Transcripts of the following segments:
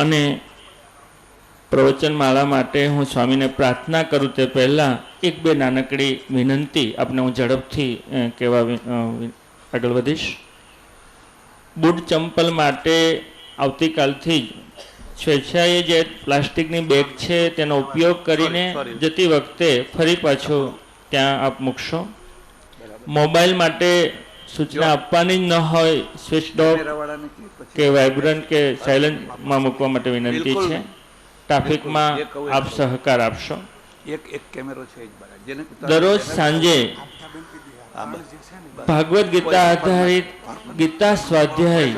અને પ્રવચનમાળા માટે હું સ્વામીને પ્રાર્થના કરું તે પહેલાં એક બે નાનકડી વિનંતી આપને હું ઝડપથી કહેવા આગળ વધીશ. બૂટ ચંપલ માટે આવતીકાલથી જ સ્વેચ્છાએ જે પ્લાસ્ટિકની બેગ છે તેનો ઉપયોગ કરીને જતી વખતે ફરી પાછું ત્યાં આપ મૂકશો. મોબાઈલ માટે સૂચના આપવાની જ ન હોય સ્વિચ ઓફ કે વાઇબ્રન્ટ કે સાયલન્ટમાં મૂકવા માટે વિનંતી છે. ટ્રાફિકમાં આપ સહકાર આપશો. એક એક કેમેરો છે દરરોજ સાંજે ભાગવત ગીતા આધારિત ગીતા સ્વાધ્યાય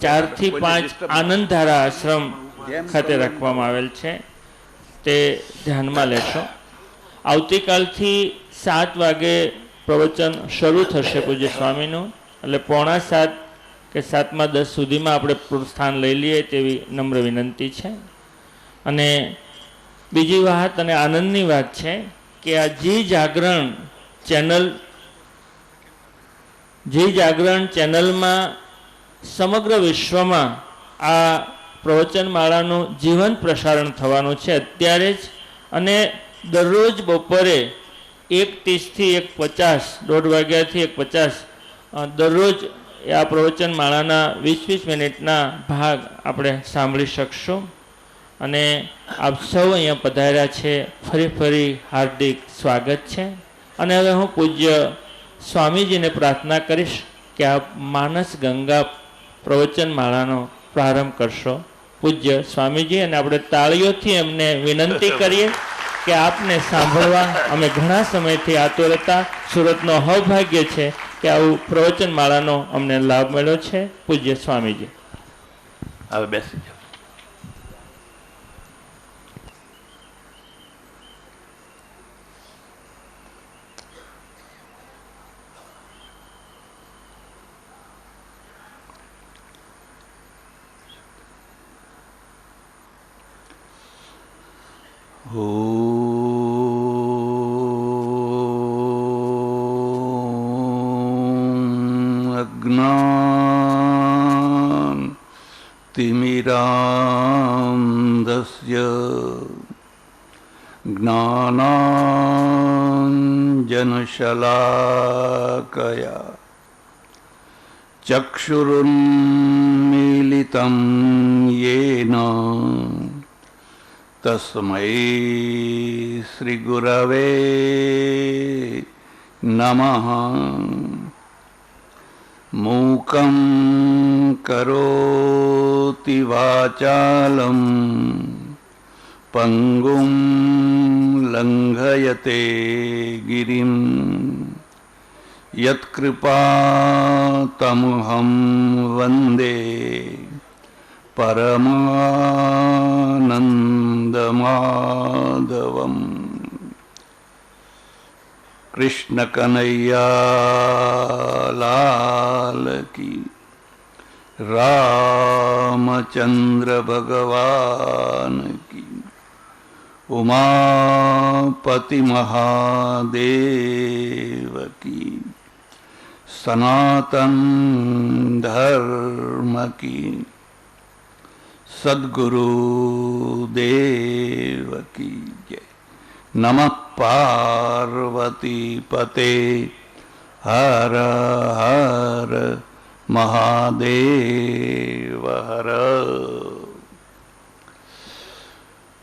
ચારથી પાંચ આનંદ આનંદધારા આશ્રમ ખાતે રાખવામાં આવેલ છે. તે ધ્યાનમાં લેશો. આવતીકાલથી સાત વાગે પ્રવચન શરૂ થશે પૂજ્ય સ્વામીનું. એટલે પોણા સાત કે સાતમાં દસ સુધીમાં આપણે સ્થાન લઈ લઈએ તેવી નમ્ર વિનંતી છે. અને બીજી વાત અને આનંદની વાત છે કે આ જી જાગરણ ચેનલ, જી જાગરણ ચેનલમાં સમગ્ર વિશ્વમાં આ પ્રવચનમાળાનું જીવંત પ્રસારણ થવાનું છે અત્યારે જ. અને દરરોજ બપોરે એક ત્રીસથી એક પચાસ દોઢ વાગ્યાથી એક પચાસ દરરોજ આ પ્રવચનમાળાના વીસ વીસ મિનિટના ભાગ આપણે સાંભળી શકશું. અને આપ સૌ અહીંયા પધાર્યા છે, ફરી ફરી હાર્દિક સ્વાગત છે. અને હવે હું પૂજ્ય સ્વામીજીને પ્રાર્થના કરીશ કે આપ માનસ ગંગા પ્રવચનમાળાનો પ્રારંભ કરશો. પૂજ્ય સ્વામીજી, અને આપણે તાળીઓથી એમને વિનંતી કરીએ. કે આપને સાંભળવા અમે ઘણા સમયથી આતુર હતા. સુરતનો સૌભાગ્ય છે કે આવું પ્રવચનમાળાનો અમને લાભ મળ્યો છે. પૂજ્ય સ્વામીજી. હવે બેસી જાઓ. ॐ अज्ञान तिमिरान्धस्य ज्ञानाञ्जनशलाकया चक्षुरुन्मीलितं येन तस्मै श्रीगुरवे नमः मूकं करोति वाचालं पङ्गुं लङ्घयते गिरिं यत्कृपातमुहं वन्दे परमानन्दमाधवम् कृष्ण कन्हैया, लाल की। रामचंद्र भगवान की। उमापति महादेव की। सनातन धर्म की। सद्गुरु देव की। जय। नमः। पार्वती पते हर हर महादेव हर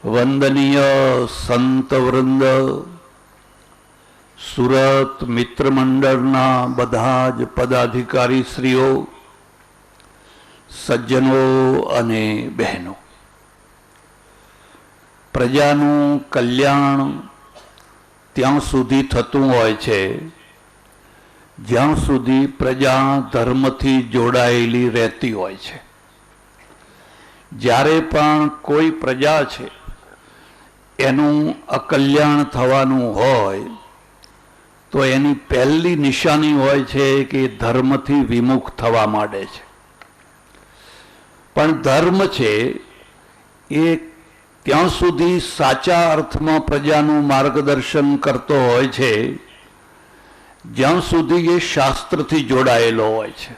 વંદનીય સંત વૃંદ સુરત મિત્ર મંડળના બધા જ પદાધિકારીશ્રીઓ સજ્જનો અને બહેનો પ્રજાનું કલ્યાણ ત્યાં સુધી થતું હોય છે. જ્યાં સુધી પ્રજા ધર્મથી જોડાયેલી રહેતી હોય છે. જ્યારે પણ કોઈ પ્રજા છે, એનું અકલ્યાણ થવાનું હોય, તો એની પહેલી નિશાની હોય છે કે ધર્મથી વિમુખ થવા માંડે છે. પણ ધર્મ છે, એ ત્યાં સુધી સાચા અર્થમાં પ્રજાનું માર્ગદર્શન કરતો હોય છે, જ્યાં સુધી એ શાસ્ત્રથી જોડાયેલો હોય છે.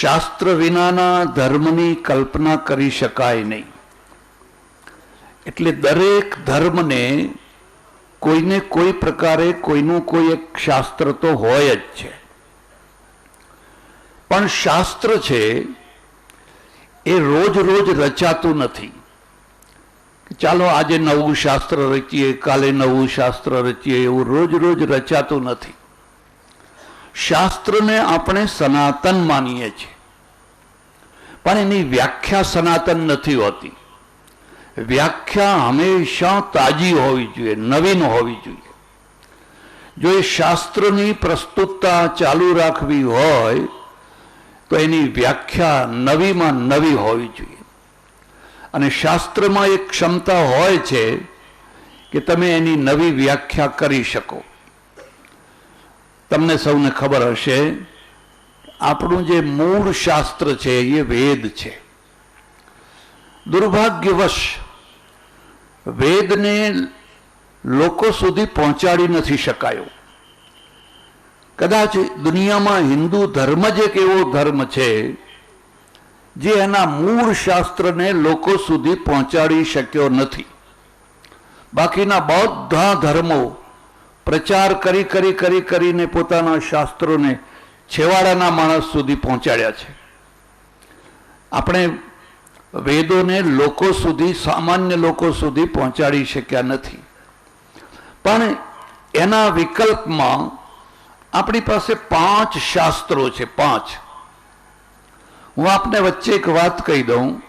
શાસ્ત્ર વિનાના ધર્મની કલ્પના કરી શકાય નહીં. એટલે દરેક ધર્મને કોઈને કોઈ પ્રકારે કોઈનું કોઈ એક શાસ્ત્ર તો હોય જ છે. પણ શાસ્ત્ર છે એ રોજ રોજ રચાતું નથી. ચાલો આજે નવું શાસ્ત્ર રચીએ, કાલે નવું શાસ્ત્ર રચીએ, એવું રોજ રોજ રચાતું નથી. શાસ્ત્રને આપણે સનાતન માનીએ છીએ. પણ એની વ્યાખ્યા સનાતન નથી હોતી. વ્યાખ્યા હંમેશા તાજી હોવી જોઈએ, નવીન હોવી જોઈએ. જો એ શાસ્ત્રની પ્રસ્તુતતા ચાલુ રાખવી હોય તો એની વ્યાખ્યા નવીમાં નવી હોવી જોઈએ. અને શાસ્ત્રમાં એક ક્ષમતા હોય છે કે તમે એની નવી વ્યાખ્યા કરી શકો. તમને સૌને ખબર હશે, આપણું જે મૂળ શાસ્ત્ર છે એ વેદ છે. દુર્ભાગ્યવશ, વેદને લોકો સુધી પહોંચાડી નથી શકાયો. કદાચ દુનિયામાં હિન્દુ ધર્મ જ એક એવો ધર્મ છે, જે એના મૂળ શાસ્ત્રને લોકો સુધી પહોંચાડી શક્યો નથી. બાકીના બધા ધર્મો પ્રચાર કરી કરી કરી, કરીને પોતાના શાસ્ત્રોને છેવાડાના માણસ સુધી પહોંચાડ્યા છે. આપણે વેદોને લોકો સુધી, સામાન્ય લોકો સુધી પહોંચાડી શક્યા નથી. પણ એના વિકલ્પમાં આપણી પાસે પાંચ શાસ્ત્રો છે, પાંચ. હું આપને વચ્ચે એક વાત કહી દઉં.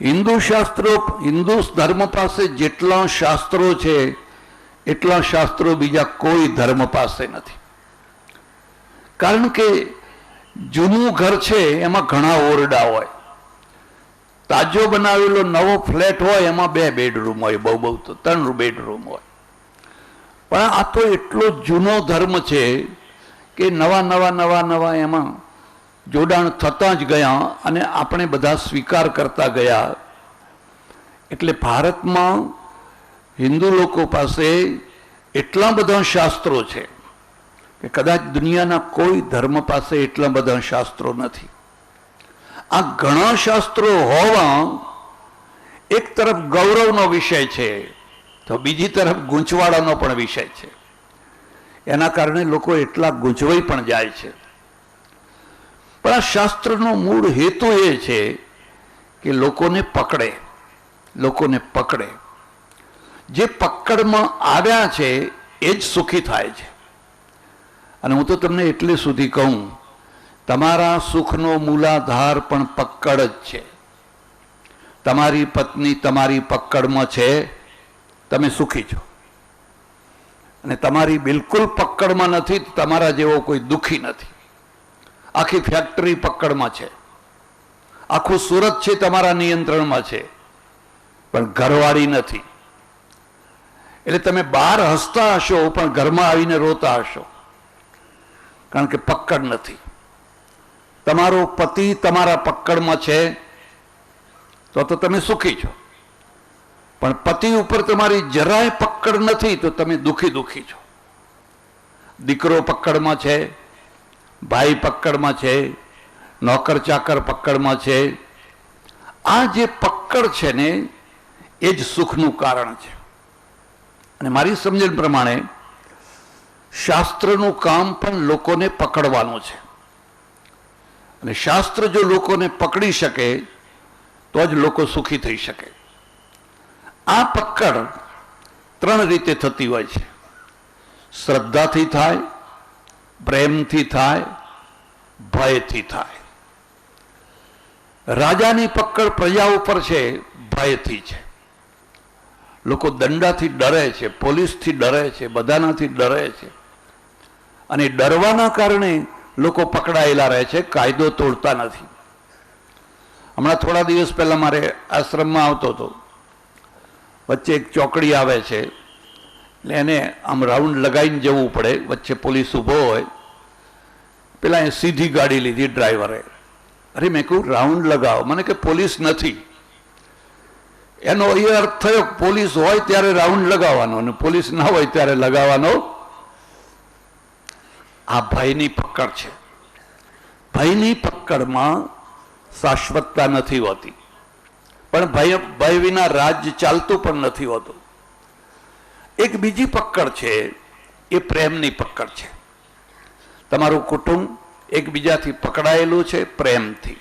હિન્દુ શાસ્ત્રો, હિન્દુ ધર્મ પાસે જેટલા શાસ્ત્રો છે, એટલા શાસ્ત્રો બીજા કોઈ ધર્મ પાસે નથી. કારણ કે જૂનું ઘર છે, એમાં ઘણા ઓરડા હોય. તાજો બનાવેલો નવો ફ્લેટ હોય, એમાં બે બેડરૂમ હોય, બહુ બહુ તો ત્રણ બેડરૂમ હોય. પણ આ તો એટલો જૂનો ધર્મ છે કે નવા નવા નવા નવા એમાં જોડાણ થતા જ ગયા અને આપણે બધા સ્વીકાર કરતા ગયા. એટલે ભારતમાં હિન્દુ લોકો પાસે એટલા બધા શાસ્ત્રો છે કે કદાચ દુનિયાના કોઈ ધર્મ પાસે એટલા બધા શાસ્ત્રો નથી. આ ઘણા શાસ્ત્રો હોવા એક તરફ ગૌરવનો વિષય છે. તો બીજી તરફ ગૂંચવાડાનો પણ વિષય છે. એના કારણે લોકો એટલા ગૂંચવાઈ પણ જાય છે. પણ આ શાસ્ત્રનો મૂળ હેતુ એ છે કે લોકોને પકડે લોકોને પકડે. જે પકડમાં આવ્યા છે, એ જ સુખી થાય છે. અને હું તો તમને એટલે સુધી કહું, તમારા સુખનો મૂલાધાર પણ પકડ જ છે. તમારી પત્ની તમારી પકડમાં છે તમે સુખી છો. અને તમારી બિલકુલ પકડમાં નથી તમારા જેવો કોઈ દુખી નથી. આખી ફેક્ટરી પકડમાં છે. આખું સુરત છે તમારા નિયંત્રણમાં છે. પણ ઘરવાળી નથી. એટલે તમે બહાર હસતા હશો, પણ ઘરમાં આવીને રોતા હશો. કારણ કે પકડ નથી. તમારો પતિ તમારા પકડમાં છે, તો તો તમે સુખી છો. પણ પતિ ઉપર તમારી જરાય પકડ નથી, તો તમે દુખી દુઃખી છો. દીકરો પકડમાં છે, ભાઈ પકડમાં છે, નોકર ચાકર પકડમાં છે. આ જે પકડ છે ને, એ જ સુખનું કારણ છે. અને મારી સમજણ પ્રમાણે શાસ્ત્રનું કામ પણ લોકોને પકડવાનું છે. અને શાસ્ત્ર જો લોકોને પકડી શકે, તો જ લોકો સુખી થઈ શકે. આ પકડ ત્રણ રીતે થતી હોય છે. શ્રદ્ધાથી થાય, પ્રેમથી થાય, ભયથી થાય. રાજાની પકડ પ્રજા ઉપર છે, ભયથી છે. લોકો દંડાથી ડરે છે, પોલીસથી ડરે છે, બધાનાથી ડરે છે. અને ડરવાના કારણે લોકો પકડાયેલા રહે છે, કાયદો તોડતા નથી. હમણાં થોડા દિવસ પહેલા મારે આશ્રમમાં આવતો હતો. વચ્ચે એક ચોકડી આવે છે, એટલે એને આમ રાઉન્ડ લગાવીને જવું પડે, વચ્ચે પોલીસ ઊભો હોય. પેલા એ સીધી ગાડી લીધી ડ્રાઈવરે. અરે, મેં કહ્યું, રાઉન્ડ લગાવો. મને કે, પોલીસ નથી. એનો એ અર્થ થયો પોલીસ હોય ત્યારે રાઉન્ડ લગાવવાનો અને પોલીસ ના હોય ત્યારે લગાવવાનો. આ ભયની પકડ છે. ભયની પકડમાં શાશ્વતતા નથી હોતી. પણ ભય ભય વિના રાજ્ય ચાલતું પણ નથી હોતું. એક બીજી પકડ છે, એ પ્રેમની પકડ છે. તમારું કુટુંબ એકબીજાથી પકડાયેલું છે પ્રેમથી.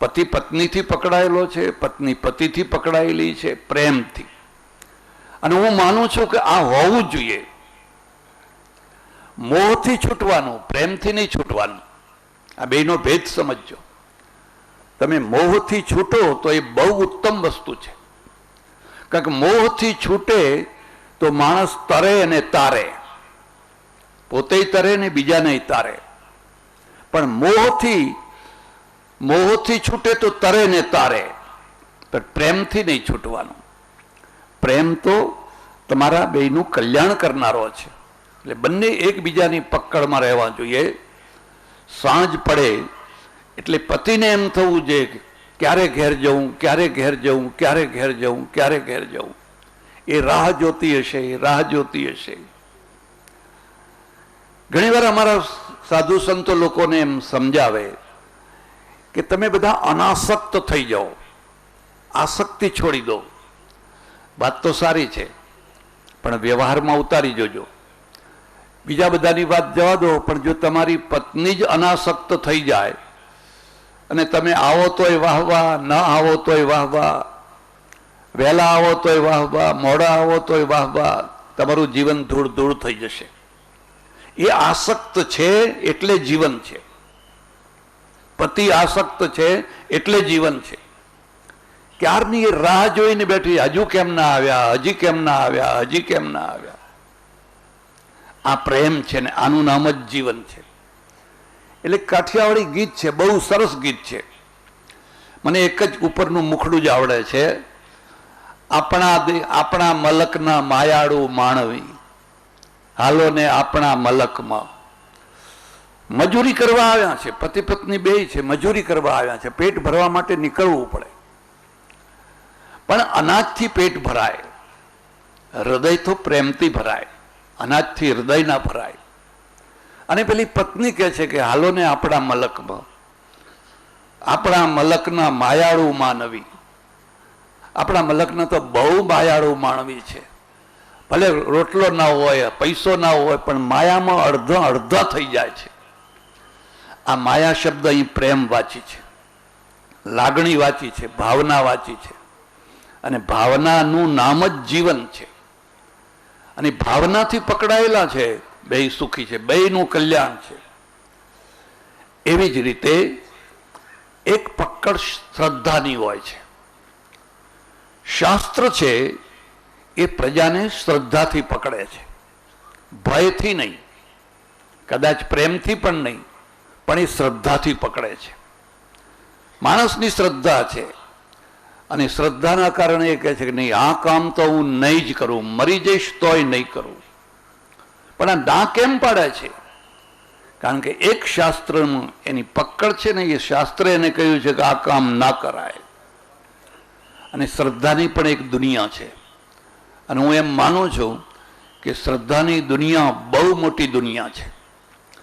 પતિ પત્નીથી પકડાયેલો છે, પત્ની પતિથી પકડાયેલી છે પ્રેમથી. અને હું માનું છું કે આ હોવું જોઈએ. મોહથી છૂટવાનું, પ્રેમથી નહીં છૂટવાનું. આ બેનો ભેદ સમજજો. તમે મોહથી છૂટો તો એ બહુ ઉત્તમ વસ્તુ છે. કારણ કે મોહથી છૂટે તો માણસ તરે અને તારે. પોતે તરે ને બીજાને તારે. પણ મોહથી મોહથી છૂટે તો તરે ને તારે. પણ પ્રેમથી નહીં છૂટવાનું. પ્રેમ તો તમારા બેયનું કલ્યાણ કરનારો છે. એટલે બંને એકબીજાની પકડમાં રહેવા જોઈએ. સાંજ પડે એટલે પતિને એમ થવું જોઈએ ક્યારે ઘેર જવું ક્યારે ઘેર જવું ક્યારે ઘેર જવું ક્યારે ઘેર જવું એ રાહ જોતી હશે રાહ જોતી હશે. ઘણીવાર અમારા સાધુ સંતો લોકોને એમ સમજાવે કે તમે બધા અનાસક્ત થઈ જાઓ. આસક્તિ છોડી દો. વાત તો સારી છે, પણ વ્યવહારમાં ઉતારી જોજો. બીજા બધાની વાત જવા દો, પણ જો તમારી પત્ની જ અનાસક્ત થઈ જાય અને તમે આવો તોય વાહ વાહ, ન આવો તોય વાહ વાહ, વહેલા આવો તોય વાહ વાહ, મોડા આવો તોય વાહ વાહ, તમારું જીવન ધૂળ ધૂળ થઈ જશે. એ આસક્ત છે એટલે જીવન છે. પતિ આસક્ત છે એટલે જીવન છે. ક્યારની એ રાહ જોઈને બેઠી, હજુ કેમ ના આવ્યા, હજી કેમ ના આવ્યા, હજી કેમ ના આવ્યા? આ પ્રેમ છે ને આનું નામ જ જીવન છે. એટલે કાઠિયાવાડી ગીત છે, બહુ સરસ ગીત છે. મને એક જ ઉપરનું મુખડું જ આવડે છે. આપણા આપણા મલકના માયાળું માણવી. હાલો ને આપણા મલકમાં. મજૂરી કરવા આવ્યા છે પતિ પત્ની બે છે, મજૂરી કરવા આવ્યા છે. પેટ ભરવા માટે નીકળવું પડે. પણ અનાજથી પેટ ભરાય. હૃદય તો પ્રેમથી ભરાય. અનાજથી હૃદય ના ભરાય. અને પેલી પત્ની કહે છે કે, હાલો ને આપણા મલકમાં. આપણા મલકના માયાળુ માનવી. આપણા મલકના તો બહુ માયાળુ માનવી છે. ભલે રોટલો ના હોય, પૈસો ના હોય, પણ માયામાં અડધો અડધા થઈ જાય છે. આ માયા શબ્દ અહીં પ્રેમ વાંચી છે. લાગણી વાંચી છે, ભાવના વાંચી છે. અને ભાવનાનું નામ જ જીવન છે. અને ભાવનાથી પકડાયેલા છે. બે સુખી છે બેનું કલ્યાણ છે. એવી જ રીતે એક પકડ શ્રદ્ધાની હોય છે. શાસ્ત્ર છે, એ પ્રજાને શ્રદ્ધાથી પકડે છે. ભયથી નહીં, કદાચ પ્રેમથી પણ નહીં, પણ એ શ્રદ્ધાથી પકડે છે. માણસની શ્રદ્ધા છે, અને શ્રદ્ધાના કારણે એ કહે છે કે નહીં, આ કામ તો હું નહીં જ કરું, મરી જઈશ તોય નહીં કરું. પણ આ ના કેમ પાડે છે? કારણ કે એક શાસ્ત્રનું એની પકડ છે ને એ શાસ્ત્ર એને કહ્યું છે કે આ કામ ના કરાય. અને શ્રદ્ધાની પણ એક દુનિયા છે. અને હું એમ માનું છું કે શ્રદ્ધાની દુનિયા બહુ મોટી દુનિયા છે.